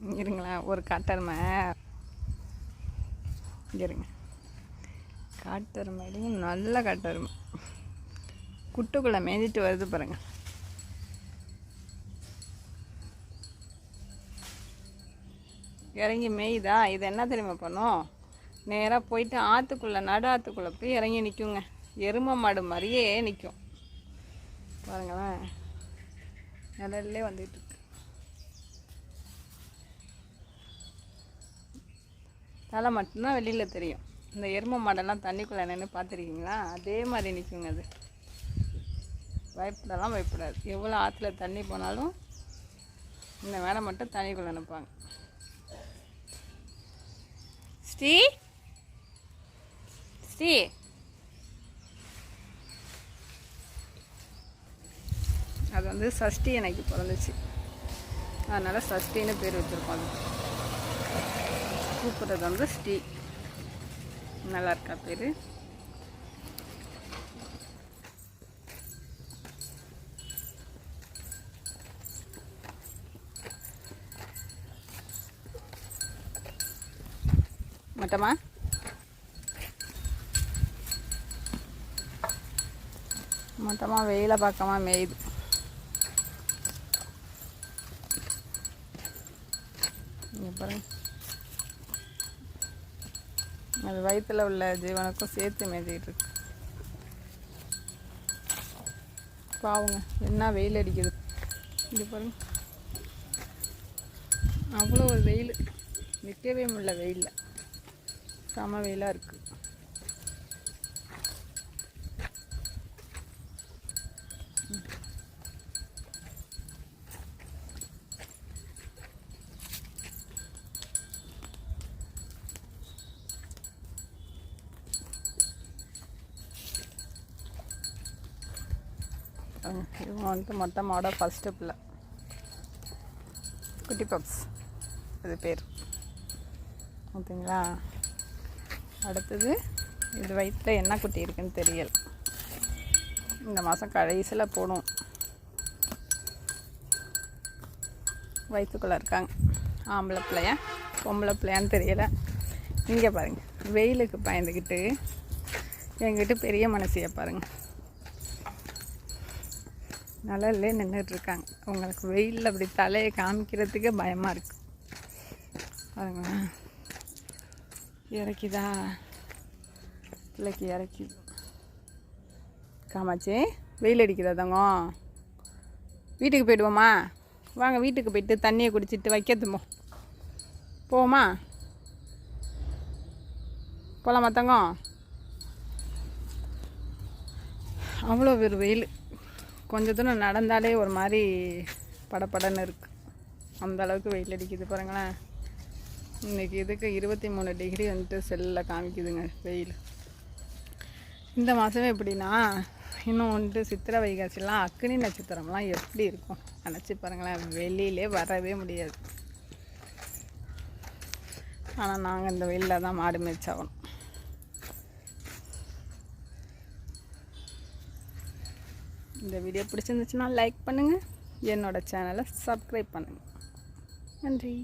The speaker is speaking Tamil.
இருங்களேன் ஒரு காட்டெருமை. இருங்க. காட்டெருமையிலையும் நல்ல காட்டெருமை. குட்டுக்குள்ளே மேஞ்சிட்டு வருது பாருங்க. இறங்கி மேயுதா? இது என்ன தெரியுமா பண்ணும்? நேராக போயிட்டு ஆற்றுக்குள்ளே நடு ஆற்றுக்குள்ளே போய் இறங்கி நிற்குங்க எருமை மாடு மாதிரியே நிற்கும் பாருங்களேன். நிழல்லே வந்துட்டு தலை மட்டும்தான் வெளியில் தெரியும். இந்த எருமை மாடெல்லாம் தண்ணிக்குள்ளே நின்று பார்த்துருக்கீங்களா? அதே மாதிரி நிற்குங்க அது. பயப்படலாம் பயப்படாது. எவ்வளோ ஆற்றுல தண்ணி போனாலும் இந்த வேலை மட்டும் தண்ணிக்குள்ளே நினைப்பாங்க ஸ்ரீ? ஸ்ரீ? அது வந்து சஷ்டி எனக்கு பிறந்துச்சு. அதனால் சஷ்டின்னு பேர் வச்சுருக்கோம் அது கூப்பிட்றது வந்து ஸ்ரீ. நல்லா இருக்கா பேர்? மட்டமா? மொத்தமாக வெயில பார்க்காம மேயுது. இங்க பாருங்க. அது வயிற்றில் உள்ள ஜீவனுக்கும் சேர்த்து மேஞ்சிக்கிட்டு இருக்கு. பாவுங்க என்ன வெயில் அடிக்குது. இங்கே பாருங்க. அவ்வளோ ஒரு வெயில். நிற்கவே முடியல வெயிலில். செம வெயிலாக இருக்குது இவங்க வந்துட்டு மொட்டை மாட ஃபஸ்ட்டு பிள்ளை குட்டி பப்ஸ் அது பேர். ஓகேங்களா? அடுத்தது இது வயிற்றில் என்ன குட்டி இருக்குன்னு தெரியல. இந்த மாதம் கடைசியில் போடும் வயிற்றுக்குள்ளே இருக்காங்க. ஆம்பளை பிள்ளையா பொம்பளை பிள்ளையான்னு தெரியல. இங்கே பாருங்கள் வெயிலுக்கு பயந்துக்கிட்டு எங்கிட்ட பெரிய மனசியை பாருங்கள் நிழல்லே நின்றுட்டு இருக்காங்க அவங்களுக்கு வெயிலில் அப்படி தலையை காமிக்கிறதுக்கே பயமாக இருக்குது பாருங்களேன் இறக்கிதா? பிள்ளைக்கு இறக்கிது காமாச்சி வெயில் அடிக்குதா வீட்டுக்கு போயிடுவோமா? வாங்க வீட்டுக்கு போயிட்டு தண்ணியை குடிச்சிட்டு வைக்கத்துமோ போவோமா? போகலாமா தங்கம் அவ்வளோ பேர் வெயில். கொஞ்ச தூரம் நடந்தாலே ஒரு மாதிரி படபடன்னு இருக்குது அந்த அளவுக்கு வெயில் அடிக்குது பாருங்களேன். இன்னைக்கு இதுக்கு இருபத்தி மூணு டிகிரி வந்துட்டு செல்லில் காமிக்குதுங்க வெயில். இந்த மாதமே எப்படின்னா இன்னும் வந்துட்டு சித்திரை வைகாசிலாம் அக்னி நட்சத்திரம்லாம் எப்படி இருக்கும்? நினச்சி பாருங்களேன் வெளியிலே வரவே முடியாது. ஆனால் நாங்கள் இந்த வெயிலில் தான் மாடு மேய்ச்சாகணும். இந்த வீடியோ பிடிச்சிருந்துச்சுன்னா லைக் பண்ணுங்கள் என்னோடய சேனலை சப்ஸ்கிரைப் பண்ணுங்கள் நன்றி.